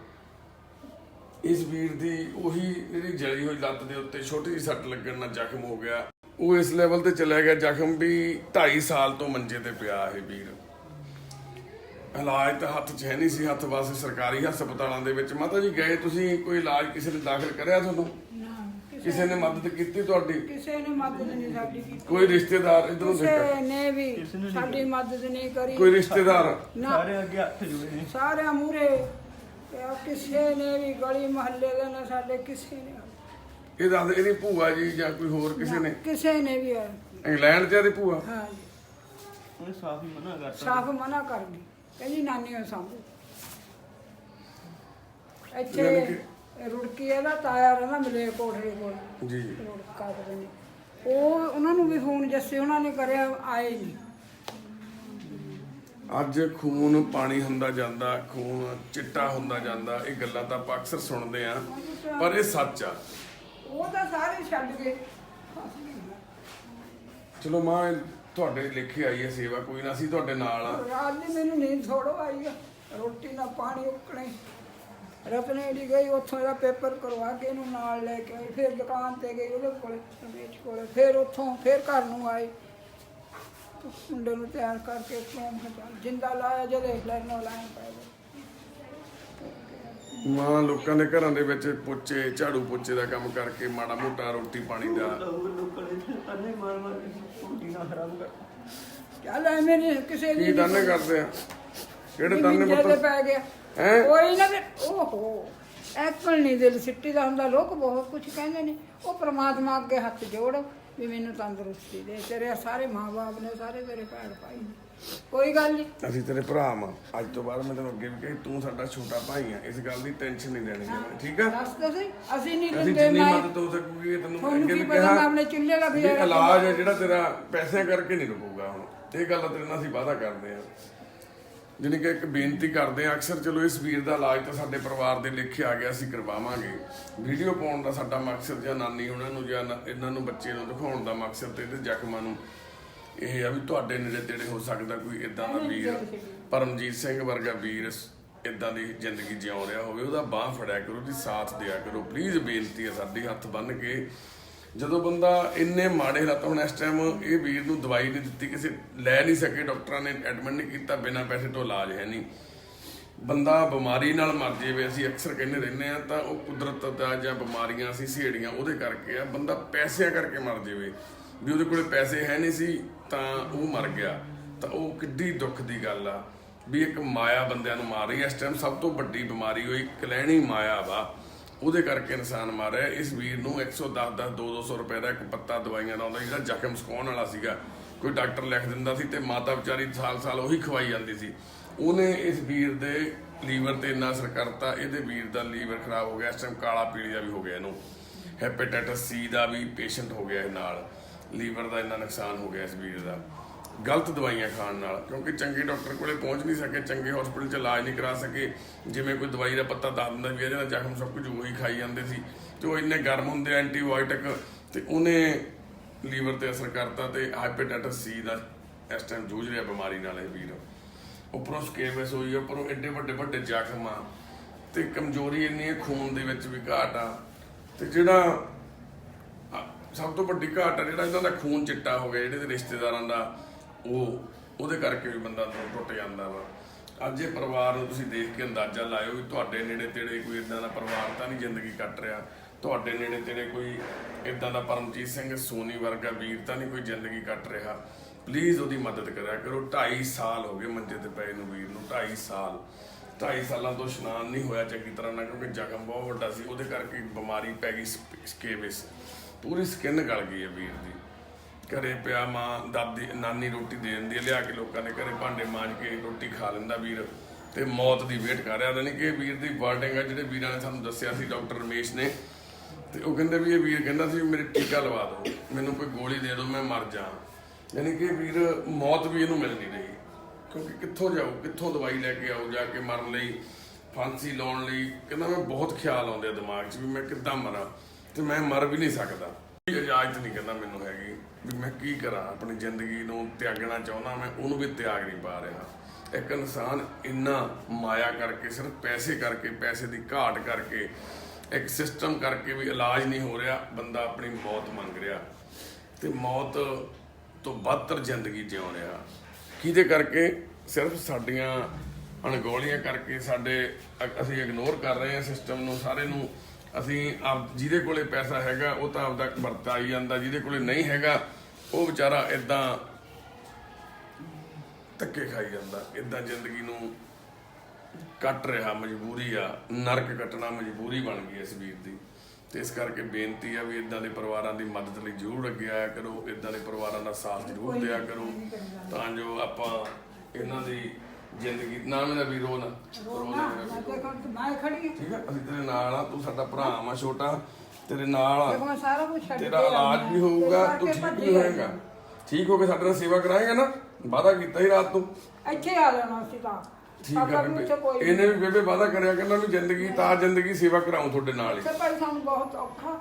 [SPEAKER 1] ਇਸ ਵੀਰ ਦੀ ਉਹੀ ਜਿਹੜੀ ਜਲੀ ਹੋਈ ਲੱਤ ਦੇ ਉੱਤੇ ਛੋਟੀ ਜਿਹੀ ਸੱਟ ਲੱਗਣ ਨਾਲ ਜ਼ਖਮ ਹੋ ਗਿਆ। ਉਹ ਇਸ ਲੈਵਲ ਤੇ ਚਲਾ ਗਿਆ, ਜ਼ਖਮ ਵੀ 2.5 ਸਾਲ ਤੋਂ ਮੰਜੇ ਤੇ ਪਿਆ ਇਹ ਵੀਰ। ਇਲਾਜ ਤਾਂ ਹੱਥ 'ਚ ਹੈ ਨਹੀਂ ਸੀ ਹੱਥ ਵਾਸਤੇ ਸਰਕਾਰੀ ਹਸਪਤਾਲਾਂ ਦੇ ਵਿੱਚ। ਮਾਤਾ ਜੀ ਗਏ ਤੁਸੀਂ ਕੋਈ ਇਲਾਜ ਕਿਸੇ ਨੇ ਦਾਖਲ ਕਰਿਆ ਤੁਹਾਨੂੰ?
[SPEAKER 4] ਨਾ
[SPEAKER 1] ਕਿਸੇ ਨੇ ਮਦਦ ਕੀਤੀ ਤੁਹਾਡੀ?
[SPEAKER 4] ਕਿਸੇ ਨੇ ਮਦਦ ਨਹੀਂ ਸਾਡੀ ਕੀਤੀ।
[SPEAKER 1] ਕੋਈ ਰਿਸ਼ਤੇਦਾਰ ਇਧਰੋਂ ਦੇਖੋ
[SPEAKER 4] ਕਿਸੇ ਨੇ ਵੀ ਸਾਡੀ ਮਦਦ ਨਹੀਂ ਕਰੀ।
[SPEAKER 1] ਕੋਈ ਰਿਸ਼ਤੇਦਾਰ?
[SPEAKER 2] ਸਾਰੇ ਅੱਗੇ ਹੱਥ ਜੁੜੇ ਨੇ।
[SPEAKER 4] ਸਾਰਿਆਂ ਮੂਰੇ ਕਿਸੇ ਨੇ ਵੀ ਗਲੀ ਮਹੱਲੇ ਦੇ ਨੇ ਸਾਡੇ ਕਿਸੇ ਨੇ।
[SPEAKER 1] ਇਹ ਦੱਸਦੇ ਇਹਦੀ ਭੂਆ ਜੀ ਜਾਂ ਕੋਈ ਹੋਰ ਕਿਸੇ ਨੇ
[SPEAKER 4] ਕਿਸੇ ਨੇ ਵੀ
[SPEAKER 1] ਇੰਗਲੈਂਡ 'ਚ ਇਹਦੀ ਭੂਆ?
[SPEAKER 4] ਹਾਂ
[SPEAKER 2] ਉਹਨੇ ਸਾਫ਼ ਹੀ ਮਨਾ ਕਰਤਾ।
[SPEAKER 4] ਸਾਫ਼ ਮਨਾ ਕਰ ਗਈ। ਕਹਿੰਦੀ ਨਾਨੀ ਨੂੰ ਸੰਭੂ। ਇੱਥੇ
[SPEAKER 1] ਯਾਨੀ
[SPEAKER 4] ਰੁੜਕੀ ਇਹਦਾ ਤਾਇਆ ਰਹਿੰਦਾ ਮਲੇ ਕੋਠੇ ਕੋਲ।
[SPEAKER 1] ਜੀ।
[SPEAKER 4] ਰੁੜਕਾ ਦੇ ਨੇ। ਉਹ ਉਹਨਾਂ ਨੂੰ ਵੀ ਫੋਨ ਜੱਸੇ ਉਹਨਾਂ ਨੇ ਕਰਿਆ ਆਏ ਨਹੀਂ
[SPEAKER 1] ਅੱਜ ਖੂਨ ਪਾਣੀ ਹੁੰਦਾ ਜਾਂਦਾ ਖੂਨ ਚਿੱਟਾ ਹੁੰਦਾ ਜਾਂਦਾ ਇਹ ਗੱਲਾਂ ਤਾਂ ਆਪਾਂ ਅਕਸਰ ਸੁਣਦੇ ਆ ਪਰ ਇਹ ਸੱਚ ਆ।
[SPEAKER 4] ਉਹ ਤਾਂ ਸਾਰੇ ਛੱਡ ਗਏ।
[SPEAKER 1] ਚਲੋ ਮਾਂ ਇਹ ਤੁਹਾਡੇ ਲਿਖੇ ਆਈ ਹੈ ਸੇਵਾ, ਕੋਈ ਨਾ ਅਸੀਂ ਤੁਹਾਡੇ ਨਾਲ ਆ।
[SPEAKER 4] ਰਾਤ ਦੀ ਮੈਨੂੰ ਨੀਂਦ ਥੋੜੋ ਆਈ ਆ। ਰੋਟੀ ਨਾ ਪਾਣੀ ਉਕਣੇ। ਰਤਨੇ ਦੀ ਗਈ, ਉੱਥੋਂ ਇਹਦਾ ਪੇਪਰ ਕਰਵਾ ਕੇ ਇਹਨੂੰ ਨਾਲ ਲੈ ਕੇ ਆਈ। ਫਿਰ ਦੁਕਾਨ ਤੇ ਗਈ ਉਹਦੇ ਕੋਲੇ, ਰਮੇਸ਼ ਕੋਲੇ। ਫਿਰ ਉੱਥੋਂ, ਫਿਰ ਘਰ ਨੂੰ ਆਈ। ਮੁੰਡੇ ਨੂੰ ਤਿਆਰ ਕਰਕੇ ਕੋਮ ਜਿੰਦਾ ਲਾਇਆ ਜਦੇ ਲੈਣ ਲਾਇਆ ਪੈ ਗਏ
[SPEAKER 1] ਮਾਂ ਲੋਕਾਂ ਦੇ ਘਰਾਂ ਦੇ ਵਿੱਚ ਪੋਚੇ ਝਾੜੂ ਪੋਚੇ ਦਾ ਕੰਮ ਕਰਕੇ ਮਾੜਾ ਮੋਟਾ ਰੋਟੀ ਪਾਣੀ ਦਾ।
[SPEAKER 2] ਮਾਰ ਮਾਰ ਕੇ
[SPEAKER 4] ਕਿਸੇ ਦੀ
[SPEAKER 1] ਦਾਨੇ ਕਰਦੇ ਆ? ਕਿਹੜੇ ਦਾਨੇ ਪੁੱਤ?
[SPEAKER 4] ਪੈ ਗਿਆ।
[SPEAKER 1] ਹੈਂ?
[SPEAKER 4] ਕੋਈ ਨਾ ਵੀ ਓਹੋ ਐਕਲ ਨਹੀਂ ਦਿਲ ਸਿੱਟੀ ਦਾ ਹੁੰਦਾ ਲੋਕ ਬਹੁਤ ਕੁਝ ਕਹਿੰਦੇ ਨੇ। ਉਹ ਪ੍ਰਮਾਤਮਾ ਅੱਗੇ ਹੱਥ ਜੋੜ ਵੀ ਮੈਨੂੰ ਤੰਦਰੁਸਤੀ ਦੇ। ਤੇਰੇ ਸਾਰੇ ਮਾਪੇ ਨੇ ਸਾਰੇ ਤੇਰੇ ਭੈਣ ਭਾਈ ਨੇ। ਕੋਈ ਗੱਲ ਨਹੀਂ
[SPEAKER 1] ਅਸੀਂ ਤੇਰੇ ਭਰਾ ਮਾਂ ਅੱਜ ਤੋਂ ਬਾਅਦ ਮੈਂ ਤੈਨੂੰ ਅੱਗੇ ਵੀ ਕਹੀ ਤੂੰ ਸਾਡਾ ਛੋਟਾ ਭਾਈ ਆ। ਇਸ ਗੱਲ ਦੀ ਟੈਨਸ਼ਨ ਨਹੀਂ ਲੈਣੀ ਹੈ। ਠੀਕ ਆ?
[SPEAKER 4] ਦੱਸ ਦੋ ਸਹੀ ਅਸੀਂ ਨਹੀਂ
[SPEAKER 1] ਅਸੀਂ
[SPEAKER 4] ਦਿੰਦੇ
[SPEAKER 1] ਜਿੰਨੀ
[SPEAKER 4] ਮੈਂ
[SPEAKER 1] ਮਦਦ ਹੋ ਸਕੂਗੀ ਇਹ ਤੈਨੂੰ
[SPEAKER 4] ਤੁਹਾਨੂੰ
[SPEAKER 1] ਅੱਗੇ
[SPEAKER 4] ਕੀ
[SPEAKER 1] ਵੀ
[SPEAKER 4] ਪਤਾ
[SPEAKER 1] ਕਿਹਾ
[SPEAKER 4] ਆਪਣੇ ਚੁੱਲ੍ਹੇ ਦਾ
[SPEAKER 1] ਵੀ ਇਲਾਜ ਹੈ ਜਿਹੜਾ ਤੇਰਾ ਪੈਸਿਆਂ ਕਰਕੇ ਨਹੀਂ ਰੁਕੂਗਾ ਹੁਣ। ਇਹ ਗੱਲ ਤੇਰੇ ਨਾਲ ਅਸੀਂ ਵਾਅਦਾ ਕਰਦੇ ਹਾਂ ਜਾਣੀ ਕਿ ਇੱਕ ਬੇਨਤੀ ਕਰਦੇ ਆ ਅਕਸਰ ਚਲੋ ਇਸ ਵੀਰ ਦਾ ਇਲਾਜ ਤਾਂ ਸਾਡੇ ਪਰਿਵਾਰ ਦੇ ਲੇਖੇ ਆ ਗਿਆ ਅਸੀਂ ਕਰਵਾਵਾਂਗੇ। ਵੀਡੀਓ ਪਾਉਣ ਦਾ ਸਾਡਾ ਮਕਸਦ ਜਾਂ ਨਾਨੀ ਉਹਨਾਂ ਨੂੰ ਜਾਂ ਨਾ- ਇਹਨਾਂ ਨੂੰ ਬੱਚੇ ਨੂੰ ਦਿਖਾਉਣ ਦਾ ਮਕਸਦ ਤੇ ਇਹਦੇ ਜ਼ਖਮਾਂ ਨੂੰ ਇਹ ਆ ਵੀ ਤੁਹਾਡੇ ਨੇੜੇ ਤੇੜੇ ਹੋ ਸਕਦਾ ਕੋਈ ਇਦਾਂ ਦਾ ਵੀਰ। ਪਰਮਜੀਤ ਸਿੰਘ ਵਰਗਾ ਵੀਰ ਇਦਾਂ ਦੀ ਜ਼ਿੰਦਗੀ ਜਿਉ ਰਿਹਾ ਹੋਵੇ ਉਹਦਾ ਬਾਹ ਫੜਿਆ ਕਰੋ ਉਹਦੀ ਸਾਥ ਦਿਆ ਕਰੋ। ਪਲੀਜ਼ ਬੇਨਤੀ ਹੈ ਸਾਡੀ ਹੱਥ ਬੰਨ ਕੇ ਜਦੋਂ ਬੰਦਾ ਇੰਨੇ ਮਾੜੇ ਹਾਲਾਤ ਹੁਣ ਇਸ ਟਾਈਮ ਇਹ ਵੀਰ ਨੂੰ ਦਵਾਈ ਨਹੀਂ ਦਿੱਤੀ ਕਿਸੇ ਲੈ ਨਹੀਂ ਸਕੇ ਡਾਕਟਰਾਂ ਨੇ ਐਡਮਿਟ ਨਹੀਂ ਕੀਤਾ ਬਿਨਾਂ ਪੈਸੇ ਤੋਂ ਇਲਾਜ ਹੈ ਨਹੀਂ। ਬੰਦਾ ਬਿਮਾਰੀ ਨਾਲ ਮਰ ਜਾਵੇ ਅਸੀਂ ਅਕਸਰ ਕਹਿੰਦੇ ਰਹਿੰਦੇ ਆ ਤਾਂ ਉਹ ਕੁਦਰਤ ਦਾ ਜਾਂ ਬਿਮਾਰੀਆਂ ਸੀ ਸਿਹੜੀਆਂ ਉਹਦੇ ਕਰਕੇ ਆ ਬੰਦਾ ਪੈਸਿਆਂ ਕਰਕੇ ਮਰ ਜਾਵੇ। ਵੀ ਉਹਦੇ ਕੋਲੇ ਪੈਸੇ ਹੈ ਨਹੀਂ ਸੀ ਤਾਂ ਉਹ ਮਰ ਗਿਆ। ਤਾਂ ਉਹ ਕਿੱਡੀ ਦੁੱਖ ਦੀ ਗੱਲ ਆ ਵੀ ਇੱਕ ਮਾਇਆ ਬੰਦਿਆਂ ਨੂੰ ਮਾਰ ਰਹੀ ਹੈ ਇਸ ਟਾਈਮ ਸਭ ਤੋਂ ਵੱਡੀ ਬਿਮਾਰੀ ਹੋਈ ਕਲੈਣੀ ਮਾਇਆ ਵਾ। ਉਹਦੇ ਕਰਕੇ ਇਨਸਾਨ ਮਰ ਰਿਹਾ। ਇਸ ਵੀਰ ਨੂੰ 110 10 200 ਰੁਪਏ ਦਾ ਇੱਕ ਪੱਤਾ ਦਵਾਈਆਂ ਦਾ ਆਉਂਦਾ ਜਿਹੜਾ ਜ਼ਖਮ ਸੁਕਾਉਣ ਵਾਲਾ ਸੀਗਾ। ਕੋਈ ਡਾਕਟਰ ਲਿਖ ਦਿੰਦਾ ਸੀ ਤੇ ਮਾਤਾ ਵਿਚਾਰੀ ਸਾਲ-ਸਾਲ ਉਹੀ ਖਵਾਈ ਜਾਂਦੀ ਸੀ। ਉਹਨੇ ਇਸ ਵੀਰ ਦੇ ਲੀਵਰ ਤੇ ਇੰਨਾ ਅਸਰ ਕਰਤਾ, ਇਹਦੇ ਵੀਰ ਦਾ ਲੀਵਰ ਖਰਾਬ ਹੋ ਗਿਆ। ਇਸ ਟਾਈਮ ਕਾਲਾ ਪੀਲੀਆ ਵੀ ਹੋ ਗਿਆ ਇਹਨੂੰ। ਹੈਪੇਟਾਈਟਸ ਸੀ ਦਾ ਵੀ ਪੇਸ਼ੈਂਟ ਹੋ ਗਿਆ ਇਹ ਨਾਲ। ਲੀਵਰ ਦਾ ਇੰਨਾ ਨੁਕਸਾਨ ਹੋ ਗਿਆ ਇਸ ਵੀਰ ਦਾ। ਗਲਤ ਦਵਾਈਆਂ ਖਾਣ ਨਾਲ ਕਿਉਂਕਿ ਚੰਗੇ ਡਾਕਟਰ ਕੋਲੇ ਪਹੁੰਚ ਨਹੀਂ ਸਕੇ ਚੰਗੇ ਹਸਪੀਟਲ 'ਚ ਇਲਾਜ ਨਹੀਂ ਕਰਾ ਸਕੇ। ਜਿਵੇਂ ਕੋਈ ਦਵਾਈ ਦਾ ਪੱਤਾ ਦੱਸ ਦਿੰਦਾ ਵੀ ਇਹਦੇ ਨਾਲ ਜ਼ਖਮ ਸਭ ਕੁਝ ਉਹੀ ਖਾਈ ਜਾਂਦੇ ਸੀ। ਤੇ ਉਹ ਇੰਨੇ ਗਰਮ ਹੁੰਦੇ ਐਂਟੀਬਾਇਓਟਿਕ ਤੇ ਉਹਨੇ ਲੀਵਰ ਤੇ ਅਸਰ ਕਰਤਾ ਤੇ ਹੈਪੇਟਾਈਟਸ ਸੀ ਦਾ ਇਸ ਟਾਈਮ ਜੂਝ ਰਿਹਾ ਬਿਮਾਰੀ ਨਾਲ ਇਹ ਵੀਰ ਉੱਪਰੋਂ ਸਕੇਵਸ ਹੋਈ ਆ, ਉੱਪਰੋਂ ਐਡੇ ਵੱਡੇ ਵੱਡੇ ਜ਼ਖਮ ਆ ਤੇ ਕਮਜ਼ੋਰੀ ਇੰਨੀ ਹੈ ਖੂਨ ਦੇ ਵਿੱਚ ਵੀ ਘਾਟ ਆ। ਤੇ ਜਿਹੜਾ ਸਭ ਤੋਂ ਵੱਡੀ ਘਾਟ ਆ ਜਿਹੜਾ ਇਹਨਾਂ ਦਾ ਖੂਨ ਚਿੱਟਾ ਹੋ ਗਿਆ, ਜਿਹੜੇ ਇਹਦੇ ਰਿਸ਼ਤੇਦਾਰਾਂ ਦਾ, ਉਹ, ਉਹਦੇ ਕਰਕੇ ਵੀ ਬੰਦਾ ਟੁੱਟ ਜਾਂਦਾ ਵਾ। ਅੱਜ ਇਹ ਪਰਿਵਾਰ ਨੂੰ ਤੁਸੀਂ ਦੇਖ ਕੇ ਅੰਦਾਜ਼ਾ ਲਾਇਓ ਵੀ ਤੁਹਾਡੇ ਨੇੜੇ ਤੇੜੇ ਕੋਈ ਇਦਾਂ ਦਾ ਪਰਿਵਾਰ ਤਾਂ ਨਹੀਂ ਜ਼ਿੰਦਗੀ ਕੱਟ ਰਿਹਾ। ਤੁਹਾਡੇ ਨੇੜੇ ਤੇੜੇ ਕੋਈ ਇਦਾਂ ਦਾ ਪਰਮਜੀਤ ਸਿੰਘ, ਸੋਨੀ ਵਰਗਾ ਵੀਰ ਤਾਂ ਨਹੀਂ ਕੋਈ ਜ਼ਿੰਦਗੀ ਕੱਟ ਰਿਹਾ। ਪਲੀਜ਼ ਉਹਦੀ ਮਦਦ ਕਰਿਆ ਕਰੋ। 2.5 ਸਾਲ ਹੋ ਗਏ ਮੰਜੇ ਤੇ ਪਏ ਨੂੰ ਵੀਰ ਨੂੰ 2.5 ਸਾਲ। 2.5 ਸਾਲਾਂ ਤੋਂ ਇਸ਼ਨਾਨ ਨਹੀਂ ਹੋਇਆ ਚੰਗੀ ਤਰ੍ਹਾਂ ਨਾਲ, ਕਿਉਂਕਿ ਜ਼ਖਮ ਬਹੁਤ ਵੱਡਾ ਸੀ। ਉਹਦੇ ਕਰਕੇ ਬਿਮਾਰੀ ਪੈ ਗਈ ਸਕੇਵਿਸ ਪੂਰੀ ਸਕਿਨ ਗਲ ਗਈ ਹੈ ਵੀਰ ਦੀ। ਘਰੇ ਪਿਆ ਮਾਂ, ਦਾਦੀ, ਨਾਨੀ ਰੋਟੀ ਦੇ ਦਿੰਦੀ ਹੈ, ਲਿਆ ਕੇ ਲੋਕਾਂ ਦੇ ਘਰੇ ਭਾਂਡੇ ਮਾਂਜ ਕੇ ਰੋਟੀ ਖਾ ਲੈਂਦਾ ਵੀਰ ਤੇ ਮੌਤ ਦੀ ਵੇਟ ਕਰ ਰਿਹਾ। ਯਾਨੀ ਕਿ ਵੀਰ ਦੀ ਵਰਡਿੰਗ ਆ ਜਿਹੜੇ ਵੀਰਾਂ ਨੇ ਸਾਨੂੰ ਦੱਸਿਆ ਸੀ ਡਾਕਟਰ ਰਮੇਸ਼ ਨੇ। ਤੇ ਉਹ ਕਹਿੰਦੇ ਵੀ ਇਹ ਵੀਰ ਕਹਿੰਦਾ ਸੀ ਵੀ ਮੇਰੇ ਟੀਕਾ ਲਵਾ ਦਿਓ, ਮੈਨੂੰ ਕੋਈ ਗੋਲੀ ਦੇ ਦਿਓ, ਮੈਂ ਮਰ ਜਾ ਯਾਨੀ ਕਿ ਵੀਰ, ਮੌਤ ਵੀ ਇਹਨੂੰ ਮਿਲ ਨਹੀਂ ਰਹੀ। ਕਿਉਂਕਿ ਕਿੱਥੋਂ ਜਾਊ, ਕਿੱਥੋਂ ਦਵਾਈ ਲੈ ਕੇ ਆਊ, ਜਾ ਕੇ ਮਰਨ ਲਈ, ਫਾਂਸੀ ਲਾਉਣ ਲਈ। ਕਹਿੰਦਾ ਮੈਂ ਬਹੁਤ ਖਿਆਲ ਆਉਂਦੇ ਆ ਦਿਮਾਗ 'ਚ ਵੀ ਮੈਂ ਕਿੱਦਾਂ ਮਰਾਂ। ਤੇ ਮੈਂ ਮਰ ਵੀ ਨਹੀਂ ਸਕਦਾ। ਇਹ ਇਜਾਜ਼ਤ ਨਹੀਂ ਕਹਿੰਦਾ ਮੈਨੂੰ ਹੈਗੀ। ਵੀ ਮੈਂ ਕੀ ਕਰਾਂ? ਆਪਣੀ ਜ਼ਿੰਦਗੀ ਨੂੰ ਤਿਆਗਣਾ ਚਾਹੁੰਦਾ ਮੈਂ, ਉਹਨੂੰ ਵੀ ਤਿਆਗ ਨਹੀਂ ਪਾ ਰਿਹਾ। ਇੱਕ ਇਨਸਾਨ ਇੰਨਾ ਮਾਇਆ ਕਰਕੇ, ਸਿਰਫ ਪੈਸੇ ਕਰਕੇ, ਪੈਸੇ ਦੀ ਘਾਟ ਕਰਕੇ, ਇੱਕ ਸਿਸਟਮ ਕਰਕੇ ਵੀ ਇਲਾਜ ਨਹੀਂ ਹੋ ਰਿਹਾ, ਬੰਦਾ ਆਪਣੀ ਮੌਤ ਮੰਗ ਰਿਹਾ। ਤੇ ਮੌਤ ਤੋਂ ਬਦਤਰ ਜ਼ਿੰਦਗੀ ਜਿਉ ਰਿਹਾ। ਕਿਹਦੇ ਕਰਕੇ? ਸਿਰਫ ਸਾਡੀਆਂ ਅਣਗੌਲੀਆਂ ਕਰਕੇ, ਸਾਡੇ ਅਸੀਂ ਇਗਨੋਰ ਕਰ ਰਹੇ ਹਾਂ ਸਿਸਟਮ ਨੂੰ ਸਾਰੇ ਨੂੰ ਅਸੀਂ ਆਪ ਜਿਹਦੇ ਕੋਲੇ ਪੈਸਾ ਹੈਗਾ ਉਹ ਤਾਂ ਆਪਦਾ ਵਰਤਾਈ ਜਾਂਦਾ ਜਿਹਦੇ ਕੋਲੇ ਨਹੀਂ ਹੈਗਾ ਉਹ ਵਿਚਾਰਾ ਇਦਾਂ ਧੱਕੇ ਖਾਈ ਜਾਂਦਾ ਇਦਾਂ ਜ਼ਿੰਦਗੀ ਨੂੰ ਕੱਟ ਰਿਹਾ ਮਜਬੂਰੀ ਆ ਨਰਕ ਕੱਟਣਾ ਮਜਬੂਰੀ ਬਣ ਗਈ ਇਸ ਵੀਰ ਦੀ। ਤੇ ਇਸ ਕਰਕੇ ਬੇਨਤੀ ਆ ਵੀ ਇਦਾਂ ਦੇ ਪਰਿਵਾਰਾਂ ਦੀ ਮਦਦ ਲਈ ਜ਼ਰੂਰ ਅੱਗੇ ਆਇਆ ਕਰੋ ਇਦਾਂ ਦੇ ਪਰਿਵਾਰਾਂ ਦਾ ਸਾਥ ਜ਼ਰੂਰ ਦਿਆ ਕਰੋ ਤਾਂ ਜੋ ਆਪਾਂ ਇਹਨਾਂ ਦੀ ਜ਼ਿੰਦਗੀ ਨਾ ਮੇਰਾ ਵੀਰ ਰੋ ਨਾ। ਰੋ ਨਾ
[SPEAKER 4] ਮੈਂ। ਦੇਖੋ ਮੈਂ ਖੜੀ ਹਾਂ
[SPEAKER 1] ਠੀਕ ਆ ਅਸੀਂ ਤੇਰੇ ਨਾਲ ਆ ਤੂੰ ਸਾਡਾ ਭਰਾ ਆ ਛੋਟਾ ਤੇਰੇ ਨਾਲ
[SPEAKER 4] ਦੇਖੋ
[SPEAKER 1] ਆ
[SPEAKER 4] ਮੈਂ ਸਾਰਾ ਕੁਝ ਛੱਡ
[SPEAKER 1] ਤੇਰਾ ਇਲਾਜ ਵੀ
[SPEAKER 4] ਹਾਂ।
[SPEAKER 1] ਹੋਊਗਾ
[SPEAKER 4] ਤੇ
[SPEAKER 1] ਠੀਕ ਵੀ ਹੋਏਗਾ। ਠੀਕ ਹੋ ਕੇ ਸਾਡੇ ਨਾਲ ਸੇਵਾ ਕਰਾਏਗਾ ਨਾ ਵਾਦਾ ਕੀਤਾ ਸੀ ਰਾਤ ਤੂੰ
[SPEAKER 4] ਇੱਥੇ ਆ ਜਾਣਾ ਸੀ ਤਾਂ।
[SPEAKER 1] ਠੀਕ ਬੇਬੇ ਇਹਨੇ ਵੀ ਬੇਬੇ ਵਾਦਾ ਕਰਿਆ ਕਹਿੰਦਾ ਵੀ ਜ਼ਿੰਦਗੀ ਤਾਂ ਜ਼ਿੰਦਗੀ ਸੇਵਾ ਕਰਾਉਂ ਤੁਹਾਡੇ ਨਾਲ ਹੀ।
[SPEAKER 4] ਤੇ ਭਾਈ ਸਾਨੂੰ ਬਹੁਤ ਔਖਾ।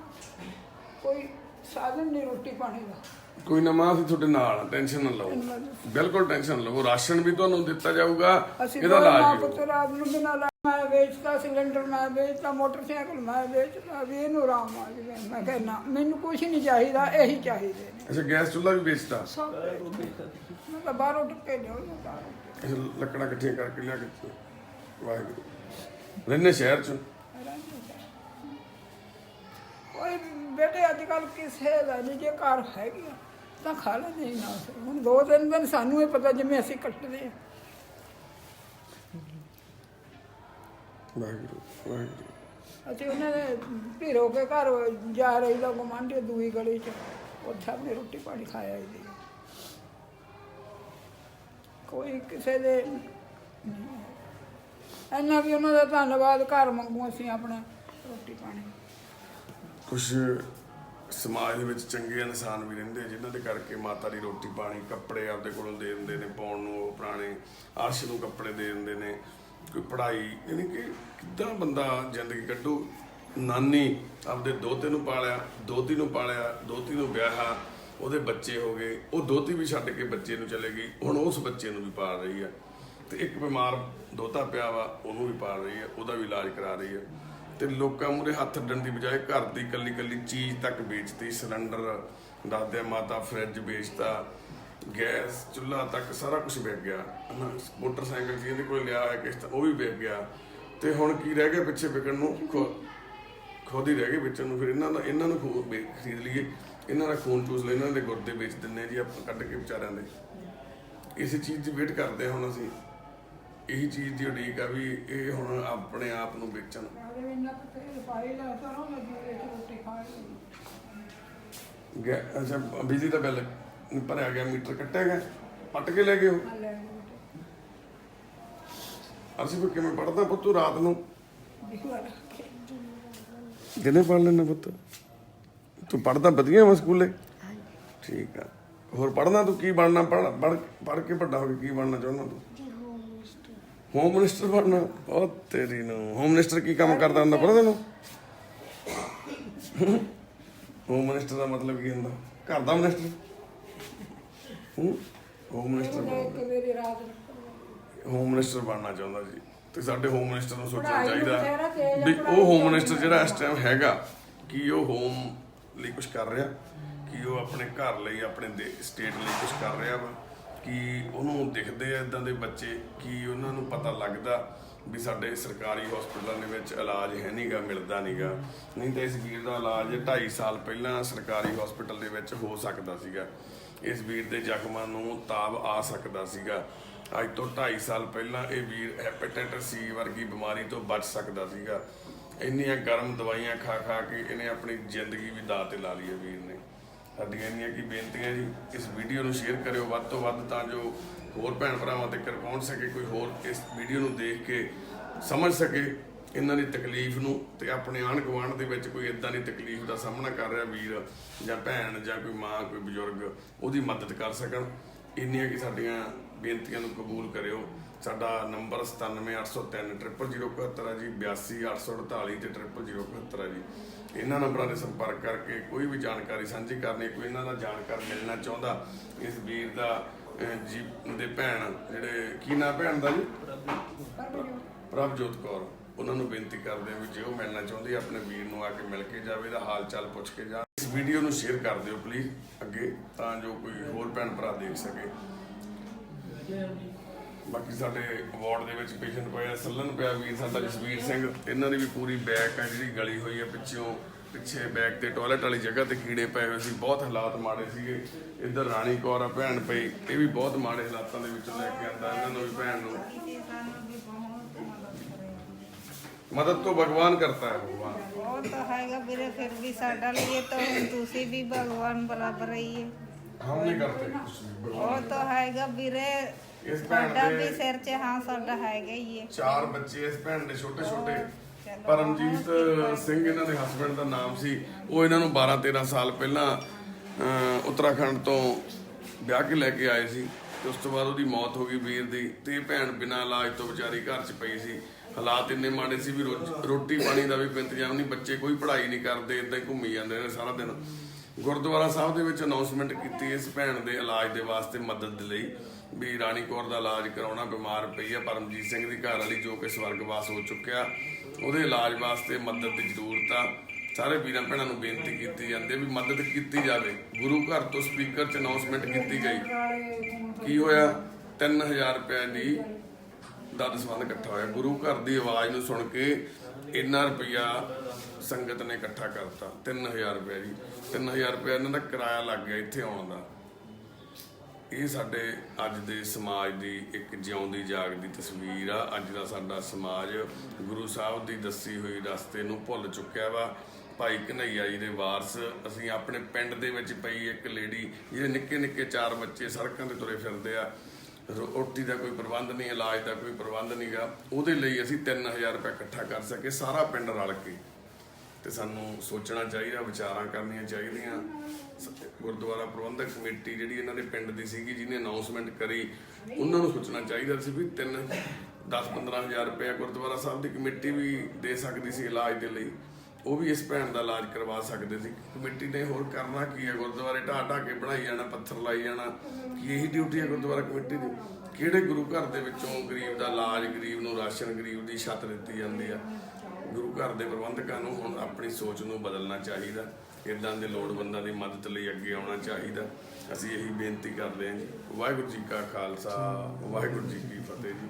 [SPEAKER 4] ਕੋਈ ਸਾਧਨ ਨਹੀਂ ਰੋਟੀ ਪਾਣੀ ਦਾ।
[SPEAKER 1] ਕੋਈ ਨਾ ਮਾਂ ਅਸੀਂ ਤੁਹਾਡੇ ਨਾਲ ਆ ਟੈਨਸ਼ਨ ਨਾ ਲਓ। ਬਿਲਕੁਲ ਟੈਨਸ਼ਨ ਲਓ। ਰਾਸ਼ਨ ਵੀ ਤੁਹਾਨੂੰ ਦਿੱਤਾ ਜਾਊਗਾ
[SPEAKER 4] ਅਸੀਂ
[SPEAKER 1] ਇਹਦਾ ਇਲਾਜ ਵੀ
[SPEAKER 4] ਪੁੱਤ
[SPEAKER 1] ਹੋਊਗਾ
[SPEAKER 4] ਰਾਤ ਨੂੰ ਬਿਨਾਂ ਲਾ ਮੈਂ ਵੇਚਤਾ ਸਿਲੰਡਰ ਮੈਂ ਵੇਚਤਾ ਮੋਟਰਸਾਈਕਲ ਮੈਂ ਵੇਚਤਾ ਵੀ ਇਹਨੂੰ ਆਰਾਮ ਆ ਜਾਵੇ। ਮੈਂ ਕਿਹਾ ਨਾ ਮੈਨੂੰ ਕੁਝ ਨਹੀਂ ਚਾਹੀਦਾ ਇਹੀ ਚਾਹੀਦੇ ਨੇ।
[SPEAKER 1] ਅੱਛਾ ਗੈਸ ਚੁੱਲ੍ਹਾ ਵੀ ਵੇਚਤਾ?
[SPEAKER 4] ਸਭ ਮੈਂ ਤਾਂ ਬਾਹਰੋਂ ਟੁੱਕੇ ਲਿਓ ਨਾ ਬਾਹਰੋਂ
[SPEAKER 1] ਅੱਛਾ ਲੱਕੜਾਂ ਇਕੱਠੀਆਂ ਕਰਕੇ ਲਿਆ ਕੇ ਵਾਹਿਗੁਰੂ। ਰਹਿੰਦੇ ਸ਼ਹਿਰ ਚ?
[SPEAKER 4] ਕੋਈ ਬੇਟੇ ਅੱਜ ਕੱਲ ਕਿਸੇ ਦਾ ਨਹੀਂ ਜੇ ਘਰ ਹੈਗੀ ਆ, ਤਾਂ ਖਾ ਲੈਂਦੇ ਨਾ। ਹੁਣ ਦੋ ਤਿੰਨ ਦਿਨ ਸਾਨੂੰ ਇਹ ਪਤਾ ਜਿਵੇਂ ਅਸੀਂ ਕੱਟਦੇ ਆ
[SPEAKER 1] ਵਾਹਿਗੁਰੂ ਵਾਹਿਗੁਰੂ।
[SPEAKER 4] ਅਸੀਂ ਉਹਨਾਂ ਦੇ ਭੀਰੋ ਕੇ ਘਰ ਜਾ ਰਹੀ ਦਾ ਗੁਆਂਢੀ ਦੂਈ ਗਲੀ ਚ ਉੱਥੇ ਆਪਣੀ ਰੋਟੀ ਪਾਣੀ ਖਾਇਆ ਹੀ ਕੋਈ ਕਿਸੇ ਦੇ ਇੰਨਾ ਵੀ ਉਹਨਾਂ ਦਾ ਧੰਨਵਾਦ ਘਰ ਮੰਗੂ ਅਸੀਂ ਆਪਣਾ ਰੋਟੀ ਪਾਣੀ
[SPEAKER 1] ਕੁਝ ਸਮਾਜ ਦੇ ਵਿੱਚ ਚੰਗੇ ਇਨਸਾਨ ਵੀ ਰਹਿੰਦੇ ਆ, ਜਿਨ੍ਹਾਂ ਦੇ ਕਰਕੇ ਮਾਤਾ ਦੀ ਰੋਟੀ ਪਾਣੀ ਕੱਪੜੇ ਆਪਦੇ ਕੋਲੋਂ ਦੇ ਦਿੰਦੇ ਨੇ ਪਾਉਣ ਨੂੰ ਉਹ ਪੁਰਾਣੇ ਅਰਸ਼ ਨੂੰ ਕੱਪੜੇ ਦੇ ਦਿੰਦੇ ਨੇ ਕੋਈ ਪੜ੍ਹਾਈ ਯਾਨੀ ਕਿ ਕਿੱਦਾਂ ਬੰਦਾ ਜ਼ਿੰਦਗੀ ਕੱਢੂ? ਨਾਨੀ ਆਪਦੇ ਦੋਤੇ ਨੂੰ ਪਾਲਿਆ ਦੋਤੀ ਨੂੰ ਪਾਲਿਆ ਦੋਤੀ ਨੂੰ ਵਿਆਹਾ ਉਹਦੇ ਬੱਚੇ ਹੋ ਗਏ ਉਹ ਦੋਤੀ ਵੀ ਛੱਡ ਕੇ ਬੱਚੇ ਨੂੰ ਚਲੇ ਗਈ ਹੁਣ ਉਸ ਬੱਚੇ ਨੂੰ ਵੀ ਪਾਲ ਰਹੀ ਆ। ਤੇ ਇੱਕ ਬਿਮਾਰ ਦੋਤਾ ਪਿਆ ਵਾ ਉਹਨੂੰ ਵੀ ਪਾਲ ਰਹੀ ਆ ਉਹਦਾ ਵੀ ਇਲਾਜ ਕਰਾ ਰਹੀ ਆ। ਤੇ ਲੋਕਾਂ ਮੂਰੇ ਹੱਥ ਅੱਡਣ ਦੀ ਬਜਾਏ ਘਰ ਦੀ ਕੱਲੀ ਕੱਲੀ ਚੀਜ਼ ਤੱਕ ਵੇਚਤੀ, ਸਿਲੰਡਰ ਦੱਸਦੇ ਮਾਤਾ, ਫਰਿੱਜ ਵੇਚਤਾ, ਗੈਸ, ਚੁੱਲ੍ਹਾ ਤੱਕ ਸਾਰਾ ਕੁਝ ਵਿਕ ਗਿਆ। ਹਨਾ ਮੋਟਰਸਾਈਕਲ ਜਿਹਦੇ ਕੋਲ ਲਿਆ ਹੋਇਆ ਕਿਸ਼ਤ, ਉਹ ਵੀ ਵਿਕ ਗਿਆ। ਤੇ ਹੁਣ ਕੀ ਰਹਿ ਗਿਆ ਪਿੱਛੇ ਵਿਕਣ ਨੂੰ? ਖੁ- ਖੁਦ ਹੀ ਰਹਿ ਗਏ ਵੇਚਣ ਨੂੰ। ਫਿਰ ਇਹਨਾਂ ਦਾ, ਇਹਨਾਂ ਨੂੰ ਖੂਨ ਖਰੀਦ ਲਈਏ। ਇਹਨਾਂ ਦਾ ਖੂਨ ਚੂਸ ਲੈ ਇਹਨਾਂ ਦੇ ਗੁਰਦੇ ਵੇਚ ਦਿੰਨੇ ਜੀ ਆਪਾਂ ਕੱਢ ਕੇ ਵਿਚਾਰਿਆਂ ਦੇ। ਇਸੇ ਚੀਜ਼ ਦੀ ਵੇਟ ਕਰਦੇ ਹਾਂ ਹੁਣ ਅਸੀਂ। ਇਹੀ ਚੀਜ਼ ਦੀ ਉਡੀਕ ਆ ਵੀ ਇਹ ਹੁਣ ਆਪਣੇ ਆਪ ਨੂੰ ਵੇਚਣ। ਅੱਛਾ ਬਿਜਲੀ ਦਾ ਬਿੱਲ ਭਰਿਆ ਗਿਆ ਮੀਟਰ ਕੱਟਿਆ ਗਿਆ ਪੱਟ ਕੇ ਲੈ ਗਏ
[SPEAKER 4] ਰੋਟੀ
[SPEAKER 1] ਅਸੀਂ ਫਿਰ ਕਿਵੇਂ ਪੜਦਾ ਪੁੱਤੂ ਰਾਤ ਨੂੰ? ਦਿਨੇ ਪੜ ਲੈਣਾ ਪੁੱਤ? ਤੂੰ ਪੜਦਾ ਵਧੀਆ ਵਾ ਸਕੂਲੇ? ਠੀਕ ਆ। ਹੋਰ ਪੜਨਾ ਤੂੰ ਕੀ ਬਣਨਾ? ਪੜ ਪੜ ਕੇ ਵੱਡਾ ਹੋ ਕੇ ਕੀ ਬਣਨਾ ਚਾਹੁੰਦਾ ਤੂੰ?
[SPEAKER 3] ਹੋਮ ਮਿਨਿਸਟਰ
[SPEAKER 1] ਬਣਨਾ ਉਹ ਤੇਰੀ ਨੂੰ। ਹੋਮ ਮਿਨਿਸਟਰ ਕੀ ਕੰਮ ਕਰਦਾ ਹੁੰਦਾ ਪਤਾ ਤੈਨੂੰ? ਹੋਮ ਮਿਨਿਸਟਰ ਦਾ ਮਤਲਬ ਕੀ ਹੁੰਦਾ? ਘਰ ਦਾ minister home minister home minister ਬਣਨਾ। ਚਾਹੁੰਦਾ ਜੀ। ਤੇ ਸਾਡੇ ਹੋਮ ਮਿਨਿਸਟਰ ਨੂੰ ਸੋਚਣਾ ਚਾਹੀਦਾ ਵੀ ਉਹ ਹੋਮ ਮਿਨਿਸਟਰ ਜਿਹੜਾ ਇਸ ਟਾਈਮ ਹੈਗਾ ਕੀ ਉਹ ਹੋਮ ਲਈ ਕੁਝ ਕਰ ਰਿਹਾ? ਕੀ ਉਹ ਆਪਣੇ ਘਰ ਲਈ ਆਪਣੇ ਸਟੇਟ ਲਈ ਕੁਝ ਕਰ ਰਿਹਾ ਵਾ? ਕਿ ਉਹਨੂੰ ਦਿਖਦੇ ਆ ਇਦਾਂ ਦੇ ਬੱਚੇ ਕਿ ਉਹਨਾਂ ਨੂੰ ਪਤਾ ਲੱਗਦਾ ਵੀ ਸਾਡੇ ਸਰਕਾਰੀ ਹਸਪਤਾਲਾਂ ਦੇ ਵਿੱਚ ਇਲਾਜ ਹੈ ਨਹੀਂਗਾ ਮਿਲਦਾ ਨਹੀਂਗਾ ਨਹੀਂ ਤਾਂ ਇਸ ਵੀਰ ਦਾ ਇਲਾਜ 2.5 ਸਾਲ ਪਹਿਲਾਂ ਸਰਕਾਰੀ ਹਸਪਤਾਲ ਦੇ ਵਿੱਚ ਹੋ ਸਕਦਾ ਸੀਗਾ। ਇਸ ਵੀਰ ਦੇ ਜ਼ਖਮਾਂ ਨੂੰ ਤਾਬ ਆ ਸਕਦਾ ਸੀਗਾ। ਅੱਜ ਤੋਂ 2.5 ਸਾਲ ਪਹਿਲਾਂ ਇਹ ਵੀਰ ਹੈਪੇਟਾਈਟਸ ਸੀ ਵਰਗੀ ਬਿਮਾਰੀ ਤੋਂ ਬਚ ਸਕਦਾ ਸੀਗਾ। ਇੰਨੀਆਂ ਗਰਮ ਦਵਾਈਆਂ ਖਾ ਖਾ ਕੇ ਇਹਨੇ ਆਪਣੀ ਜ਼ਿੰਦਗੀ ਵੀ ਦਾਅ ਤੇ ਲਾ ਲਈ ਹੈ ਵੀਰ ਨੇ। ਸਾਡੀਆਂ ਇੰਨੀਆਂ ਕੀ ਬੇਨਤੀਆਂ ਜੀ, ਇਸ ਵੀਡੀਓ ਨੂੰ ਸ਼ੇਅਰ ਕਰਿਓ ਵੱਧ ਤੋਂ ਵੱਧ ਤਾਂ ਜੋ ਹੋਰ ਭੈਣ ਭਰਾਵਾਂ ਤੱਕ ਪਹੁੰਚ ਸਕੇ, ਕੋਈ ਹੋਰ ਇਸ ਵੀਡੀਓ ਨੂੰ ਦੇਖ ਕੇ ਸਮਝ ਸਕੇ ਇਹਨਾਂ ਦੀ ਤਕਲੀਫ ਨੂੰ ਤੇ ਆਪਣੇ ਆਂਢ ਗੁਆਂਢ ਦੇ ਵਿੱਚ ਕੋਈ ਇਦਾਂ ਦੀ ਤਕਲੀਫ ਦਾ ਸਾਹਮਣਾ ਕਰ ਰਿਹਾ ਵੀਰ ਜਾਂ ਭੈਣ ਜਾਂ ਕੋਈ ਮਾਂ, ਕੋਈ ਬਜ਼ੁਰਗ, ਉਹਦੀ ਮਦਦ ਕਰ ਸਕਣ। ਇੰਨੀਆਂ ਕਿ ਸਾਡੀਆਂ ਬੇਨਤੀਆਂ ਨੂੰ ਕਬੂਲ ਕਰਿਓ। ਸਾਡਾ ਨੰਬਰ 9780300071 ਹੈ ਜੀ 82848 ਤੇ 0071 ਹੈ ਜੀ। ਇਹਨਾਂ ਨੰਬਰਾਂ ਦੇ ਸੰਪਰਕ ਕਰਕੇ ਕੋਈ ਵੀ ਜਾਣਕਾਰੀ ਸਾਂਝੀ ਕਰਨੀ, ਕੋਈ ਇਹਨਾਂ ਦਾ ਜਾਣਕਾਰ ਮਿਲਣਾ ਚਾਹੁੰਦਾ, ਇਸ ਵੀਰ ਦਾ ਜੀ, ਦੇ ਭੈਣ, ਜਿਹੜੇ, ਕੀ ਨਾਂ ਭੈਣ ਦਾ ਜੀ? ਪ੍ਰਭਜੋਤ ਕੌਰ। ਉਹਨਾਂ ਨੂੰ ਬੇਨਤੀ ਕਰਦੇ ਆ ਵੀ ਜੇ ਉਹ ਮਿਲਣਾ ਚਾਹੁੰਦੇ ਆਪਣੇ ਵੀਰ ਨੂੰ ਆ ਕੇ ਮਿਲ ਕੇ ਜਾਵੇ ਦਾ ਹਾਲ ਚਾਲ ਪੁੱਛ ਕੇ ਜਾ ਇਸ ਵੀਡੀਓ ਨੂੰ ਸ਼ੇਅਰ ਕਰ ਦਿਓ ਪਲੀਜ਼ ਅੱਗੇ, ਤਾਂ ਜੋ ਕੋਈ ਹੋਰ ਭੈਣ ਭਰਾ ਦੇਖ ਸਕੇ। ਬਾਕੀ ਸਾਡੇ ਵਾਰਡ ਦੇ ਵਿੱਚ ਪੇਸ਼ੈਂਟ ਪਏ ਆ ਸੱਲਨ ਪਿਆ ਵੀਰ ਸਾਡਾ ਜਸਵੀਰ ਸਿੰਘ। ਇਹਨਾਂ ਦੀ ਵੀ ਪੂਰੀ ਬੈਕ ਆ ਜਿਹੜੀ ਗਲੀ ਹੋਈ ਆ ਪਿੱਛੋਂ ਪਿੱਛੇ ਬੈਕ ਤੇ ਟਾਇਲਟ ਵਾਲੀ ਜਗ੍ਹਾ ਤੇ ਕੀੜੇ ਪਏ ਹੋਏ ਸੀ ਬਹੁਤ ਹਾਲਾਤ ਮਾੜੇ ਸੀਗੇ। ਇੱਧਰ ਰਾਣੀ ਕੌਰ ਆ ਭੈਣ ਪਈ ਇਹ ਵੀ ਬਹੁਤ ਮਾੜੇ ਹਾਲਾਤਾਂ ਦੇ ਵਿੱਚੋਂ ਲੈ ਕੇ ਆਂਦਾ ਇਹਨਾਂ ਨੂੰ ਵੀ ਭੈਣ ਨੂੰ। ਮਦਦ ਤੋਂ ਭਗਵਾਨ ਕਰਤਾ ਹੈ ਭਗਵਾਨ।
[SPEAKER 5] ਉਹ ਤਾਂ ਹੈਗਾ ਵੀਰੇ ਫਿਰ ਵੀ ਸਾਡਾ ਲਈ ਤਾਂ ਤੁਸੀਂ ਵੀ ਭਗਵਾਨ ਬਰਾਬਰ ਹੀ ਹੈ
[SPEAKER 1] ਹਮ ਨਹੀਂ ਕਰਤੇ
[SPEAKER 5] ਉਹ ਤਾਂ ਹੈਗਾ ਵੀਰੇ
[SPEAKER 1] ਇਸ ਭੈਣ
[SPEAKER 5] ਸਾਡਾ ਵੀ
[SPEAKER 1] ਦੇ
[SPEAKER 5] ਸਿਰ 'ਚ ਹਾਂ ਸਾਡਾ ਹੈਗਾ ਹੀ ਹੈ
[SPEAKER 1] ਚਾਰ ਬੱਚੇ ਇਸ ਭੈਣ ਦੇ ਛੋਟੇ ਛੋਟੇ। ਪਰਮਜੀਤ ਸਿੰਘ ਇਹਨਾਂ ਦੇ ਹਸਬੰਡ ਦਾ ਨਾਮ ਸੀ। ਉਹ ਇਹਨਾਂ ਨੂੰ 12 13 ਸਾਲ ਪਹਿਲਾਂ ਅਹ, ਉੱਤਰਾਖੰਡ ਤੋਂ ਵਿਆਹ ਕੇ ਲੈ ਕੇ ਆਏ ਸੀ ਤੇ ਉਸ ਤੋਂ ਬਾਅਦ ਉਹਦੀ ਮੌਤ ਹੋ ਗਈ ਵੀਰ ਦੀ ਤੇ ਇਹ ਭੈਣ ਬਿਨਾਂ ਇਲਾਜ ਤੋਂ ਵਿਚਾਰੀ ਘਰ 'ਚ ਪਈ ਸੀ। ਹਾਲਾਤ ਇੰਨੇ ਮਾੜੇ ਸੀ ਵੀ ਰੋਜ- ਰੋਟੀ ਪਾਣੀ ਦਾ ਵੀ ਕੋਈ ਇੰਤਜ਼ਾਮ ਨਹੀਂ ਬੱਚੇ ਕੋਈ ਪੜ੍ਹਾਈ ਨਹੀਂ ਕਰਦੇ ਇਦਾਂ ਹੀ ਘੁੰਮੀ ਜਾਂਦੇ ਨੇ ਸਾਰਾ ਦਿਨ। ਗੁਰਦੁਆਰਾ ਸਾਹਿਬ ਦੇ ਵਿੱਚ ਅਨਾਉਂਸਮੈਂਟ ਕੀਤੀ ਇਸ ਭੈਣ ਦੇ ਇਲਾਜ ਦੇ ਵਾਸਤੇ ਮਦਦ ਦੇ ਲਈ ਵੀ ਰਾਣੀ ਕੌਰ ਦਾ ਇਲਾਜ ਕਰਾਉਣਾ ਬਿਮਾਰ ਪਈ ਆ, ਪਰਮਜੀਤ ਸਿੰਘ ਦੀ ਘਰ ਵਾਲੀ ਜੋ ਕਿ ਸਵਰਗਵਾਸ ਹੋ ਚੁੱਕਿਆ, ਉਹਦੇ ਇਲਾਜ ਵਾਸਤੇ ਮਦਦ ਦੀ ਜ਼ਰੂਰਤ ਆ। ਸਾਰੇ ਵੀਰਾਂ ਭੈਣਾਂ ਨੂੰ ਬੇਨਤੀ ਕੀਤੀ ਜਾਂਦੀ ਹੈ ਵੀ ਮਦਦ ਕੀਤੀ ਜਾਵੇ। ਗੁਰੂ ਘਰ ਤੋਂ ਸਪੀਕਰ 'ਚ ਅਨਾਉਂਸਮੈਂਟ ਕੀਤੀ ਗਈ। ਕੀ ਹੋਇਆ? 3000 ਰੁਪਏ ਦੀ ਦਾ ਦਸਵੰਦ ਇਕੱਠਾ ਹੋਇਆ। ਗੁਰੂ ਘਰ ਦੀ ਆਵਾਜ਼ ਨੂੰ ਸੁਣ ਕੇ ਇੰਨਾ ਰੁਪਇਆ ਸੰਗਤ ਨੇ ਇਕੱਠਾ ਕਰਤਾ 3000 ਰੁਪਏ ਜੀ 3000 ਰੁਪਏ ਇਹਨਾਂ ਦਾ ਕਿਰਾਇਆ ਲੱਗ ਗਿਆ ਇੱਥੇ ਆਉਣ ਦਾ। ਇਹ ਸਾਡੇ ਅੱਜ ਦੇ ਸਮਾਜ ਦੀ ਇੱਕ ਜਿਉਂਦੀ ਜਾਗਦੀ ਤਸਵੀਰ ਆ। ਅੱਜ ਦਾ ਸਾਡਾ ਸਮਾਜ ਗੁਰੂ ਸਾਹਿਬ ਦੀ ਦੱਸੀ ਹੋਈ ਰਸਤੇ ਨੂੰ ਭੁੱਲ ਚੁੱਕਿਆ ਵਾ। ਭਾਈ ਕਨਈਆ ਜੀ ਦੇ ਵਾਰਸ, ਅਸੀਂ ਆਪਣੇ ਪਿੰਡ ਦੇ ਵਿੱਚ ਪਈ ਇੱਕ ਲੇਡੀ, ਜਿਹਦੇ ਨਿੱਕੇ ਨਿੱਕੇ ਚਾਰ ਬੱਚੇ ਸੜਕਾਂ ਤੇ ਤੁਰੇ ਫਿਰਦੇ ਆ। ਰੋ- ਰੋਟੀ ਦਾ ਕੋਈ ਪ੍ਰਬੰਧ ਨਹੀਂ, ਇਲਾਜ ਦਾ ਕੋਈ ਪ੍ਰਬੰਧ ਨਹੀਂਗਾ ਉਹਦੇ ਲਈ ਅਸੀਂ 3000 ਰੁਪਏ ਇਕੱਠਾ ਕਰ ਸਕੇ, ਸਾਰਾ ਪਿੰਡ ਰਲ ਕੇ। ਤੇ ਸਾਨੂੰ ਸੋਚਣਾ ਚਾਹੀਦਾ, ਵਿਚਾਰਾਂ ਕਰਨੀਆਂ ਚਾਹੀਦੀਆਂ। ਸ- ਗੁਰਦੁਆਰਾ ਪ੍ਰਬੰਧਕ ਕਮੇਟੀ ਜਿਹੜੀ ਇਹਨਾਂ ਦੇ ਪਿੰਡ ਦੀ ਸੀਗੀ, ਜਿਹਨੇ ਅਨਾਉਂਸਮੈਂਟ ਕਰੀ, ਉਹਨਾਂ ਨੂੰ ਸੋਚਣਾ ਚਾਹੀਦਾ ਸੀ ਵੀ 3 10 15000 ਰੁਪਏ ਗੁਰਦੁਆਰਾ ਸਾਹਿਬ ਦੀ ਕਮੇਟੀ ਵੀ ਦੇ ਸਕਦੀ ਸੀ ਇਲਾਜ ਦੇ ਲਈ। ਉਹ ਵੀ ਇਸ ਭੈਣ ਦਾ ਇਲਾਜ ਕਰਵਾ ਸਕਦੇ ਸੀ। ਕਮੇਟੀ ਨੇ ਹੋਰ ਕਰਨਾ ਕੀ ਹੈ? ਗੁਰਦੁਆਰੇ ਢਾਹ ਢਾਹ ਕੇ ਬਣਾਈ ਜਾਣਾ, ਪੱਥਰ ਲਾਈ ਜਾਣਾ। ਕੀ ਇਹੀ ਡਿਊਟੀ ਹੈ ਗੁਰਦੁਆਰਾ ਕਮੇਟੀ ਦੀ? ਕਿਹੜੇ ਗੁਰੂ ਘਰ ਦੇ ਵਿੱਚੋਂ ਗਰੀਬ ਦਾ ਇਲਾਜ, ਗਰੀਬ ਨੂੰ ਰਾਸ਼ਨ, ਗਰੀਬ ਦੀ ਛੱਤ ਦਿੱਤੀ ਜਾਂਦੀ ਆ? ਗੁਰੂ ਘਰ ਦੇ ਪ੍ਰਬੰਧਕਾਂ ਨੂੰ ਹੁਣ ਆਪਣੀ ਸੋਚ ਨੂੰ ਬਦਲਣਾ ਚਾਹੀਦਾ। ਇਦਾਂ ਦੇ ਲੋੜਵੰਦਾਂ ਦੀ ਮਦਦ ਲਈ ਅੱਗੇ ਆਉਣਾ ਚਾਹੀਦਾ। ਅਸੀਂ ਇਹੀ ਬੇਨਤੀ ਕਰਦੇ ਹਾਂ ਜੀ। ਵਾਹਿਗੁਰੂ ਜੀ ਕਾ ਖਾਲਸਾ, ਵਾਹਿਗੁਰੂ ਜੀ ਕੀ ਫਤਿਹ ਜੀ।